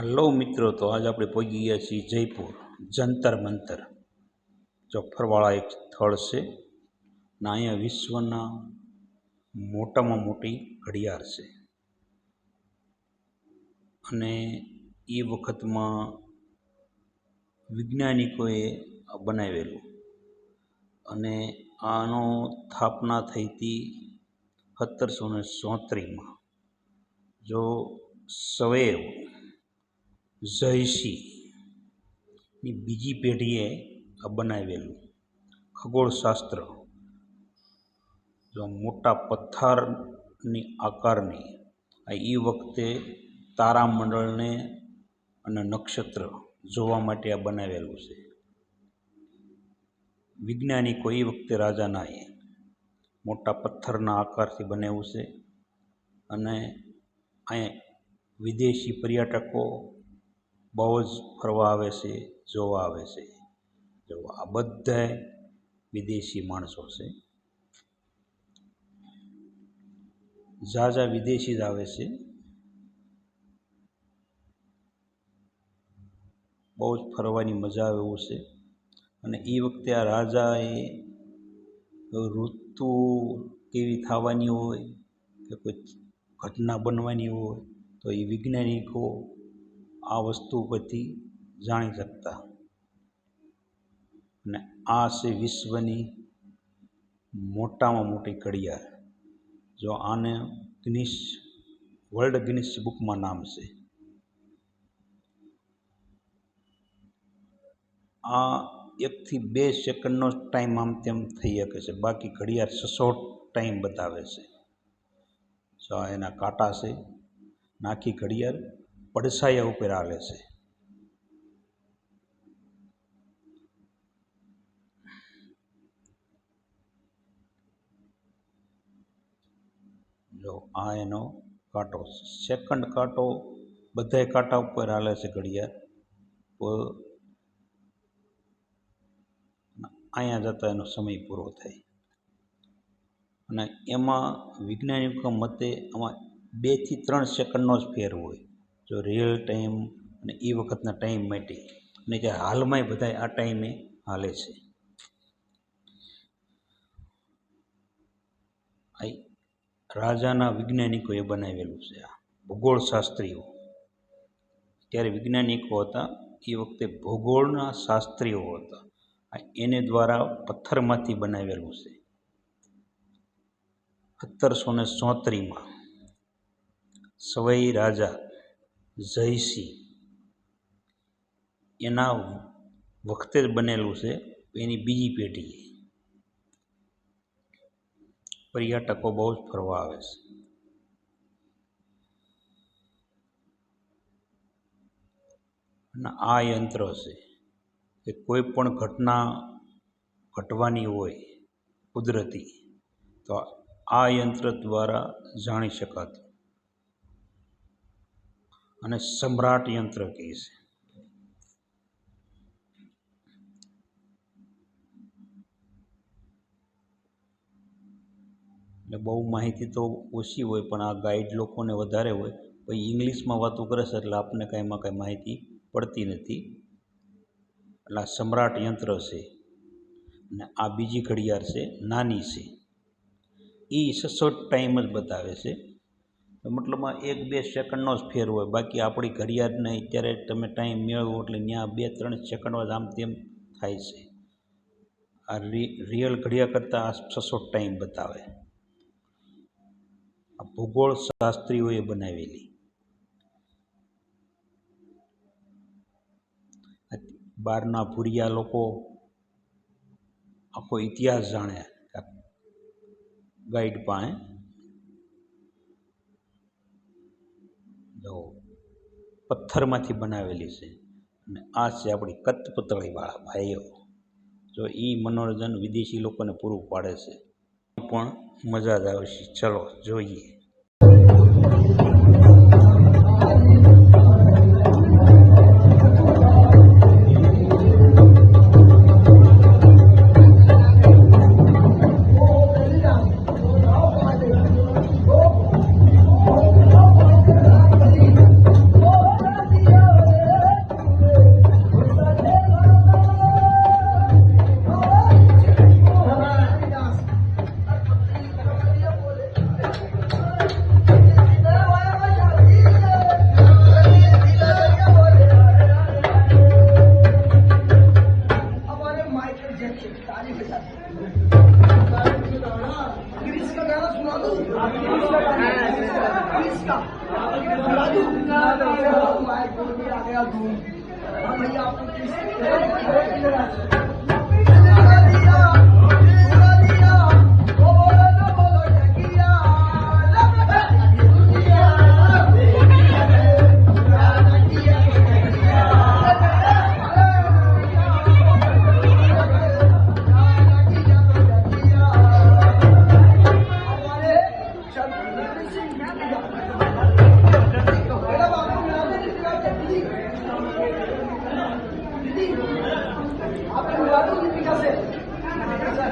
Hello મિત્રો, તો આજ આપણે પહોંચી ગયા છીએ જયપુર, જંતર મંતર. જો ફરવાળા એક સ્થળ છે ને અહીંયા વિશ્વના મોટામાં મોટી ઘડિયાળ છે. અને એ વખતમાં વૈજ્ઞાનિકોએ બનાવેલું. અને આનો સ્થાપના થઈ હતી સત્તરસો ને જો સવૈવ જયસિંહની બીજી પેઢીએ આ બનાવેલું ખગોળશાસ્ત્ર. જો મોટા પથ્થરની આકારની આ એ વખતે તારામંડળને અને નક્ષત્ર જોવા માટે આ બનાવેલું છે. વૈજ્ઞાનિકો એ વખતે રાજાના એ મોટા પથ્થરના આકારથી બનાવ્યું છે અને અહીંયા વિદેશી પર્યટકો બહુ જ ફરવા આવે છે, જોવા આવે છે. જો આ બધાય વિદેશી માણસો છે. ઝાઝા વિદેશી જ આવે છે. બહુ જ ફરવાની મજા આવે એવું છે. અને એ વખતે આ રાજાએ ઋતુ કેવી થવાની હોય કે કોઈ ઘટના બનવાની હોય તો એ વૈજ્ઞાનિકો આ વસ્તુ પરથી જાણી શકતા. અને આ છે વિશ્વની મોટામાં મોટી ઘડિયાળ. જો આને ગિનિશ, વર્લ્ડ ગિનિશ બુકમાં નામ છે. આ એકથી બે સેકન્ડનો ટાઈમ આમ તેમ થઈ શકે છે. બાકી ઘડિયાળ સસોટ ટાઈમ બતાવે છે. જો એના કાંટા છે, નાખી ઘડિયાળ પડછાયા ઉપર હાલે છે. જો આ એનો કાંટો સેકન્ડ કાંટો બધાય કાંટા ઉપર હાલે છે ઘડિયાળ. અહીંયા જતાં એનો સમય પૂરો થાય. અને એમાં વૈજ્ઞાનિકો મતે આમાં બેથી ત્રણ સેકન્ડનો જ ફેર હોય. જો રિયલ ટાઈમ અને એ વખતના ટાઈમ માટે. અને જે હાલમાંય બધાય આ ટાઈમે હાલે છે. રાજાના વૈજ્ઞાનિકોએ બનાવેલું છે આ ભૂગોળશાસ્ત્રીઓ. ત્યારે વૈજ્ઞાનિકો હતા એ વખતે ભૂગોળના શાસ્ત્રીઓ હતા. એને દ્વારા પથ્થરમાંથી બનાવેલું છે. સત્તરસો ને ચોત્રીમાં સવઈ રાજા જયસિંહ. એના વખતે જ બનેલું છે, એની બીજી પેઢીએ પર્યટકો બહુ જ ફરવા આવે છે. અને આ યંત્ર છે કે કોઈ પણ ઘટના ઘટવાની હોય કુદરતી, તો આ યંત્ર દ્વારા જાણી શકાતું. અને સમ્રાટ યંત્ર કહે છે. એટલે બહુ માહિતી તો ઓછી હોય, પણ આ ગાઈડ લોકોને વધારે હોય. પછી ઇંગ્લિશમાં વાતો કરે છે એટલે આપણને કાંઈ એમાં કાંઈ માહિતી પડતી નથી. એટલે આ સમ્રાટ યંત્ર છે અને આ બીજી ઘડિયાળ છે, નાની છે. એ સચોટ ટાઈમ જ બતાવે છે. મતલબમાં એક બે સેકન્ડનો જ ફેર હોય. બાકી આપણી ઘડિયાળને અત્યારે તમે ટાઈમ મેળવો એટલે ત્યાં બે ત્રણ સેકન્ડમાં જ આમ તેમ થાય છે. આ રિયલ ઘડિયા કરતાં આ સચોટ ટાઈમ બતાવે. આ ભૂગોળ શાસ્ત્રીઓએ બનાવેલી. બહારના ભૂરિયા લોકો આખો ઇતિહાસ જાણે. ગાઈડ પાસે જો પથ્થરમાંથી બનાવેલી છે અને આ છે આપણી કતપતળીવાળા ભાઈઓ. જો એ મનોરંજન વિદેશી લોકોને પૂરું પાડે છે. પણ મજા જ આવશે ચલો, જોઈએ. भैया आपको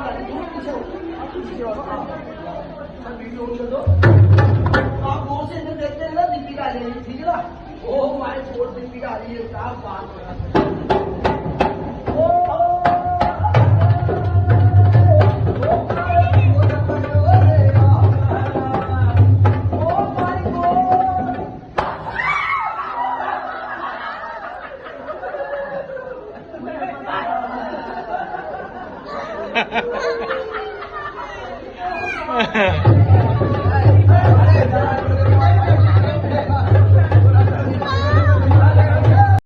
आप आप बैठो यहाँ पे आपको दीपिका से बुलाएंगे आप दिल्ली से आए हो हाँ क्या नाम है मेरा आपका ओह माय गॉड सही तो आपको मिला दो दीपिका से दो दो इधर देखो आप। इधर दूर से देखते रहना दीपिका दूर पीछे हो आप पीछे हो हाँ सर वीडियो ऑन कर दो आप दूर से इधर देखते रहना दीपिका आ जाएगी ठीक है ना ओह माय गॉड दीपिका आ रही है क्या बात है Ha ha ha.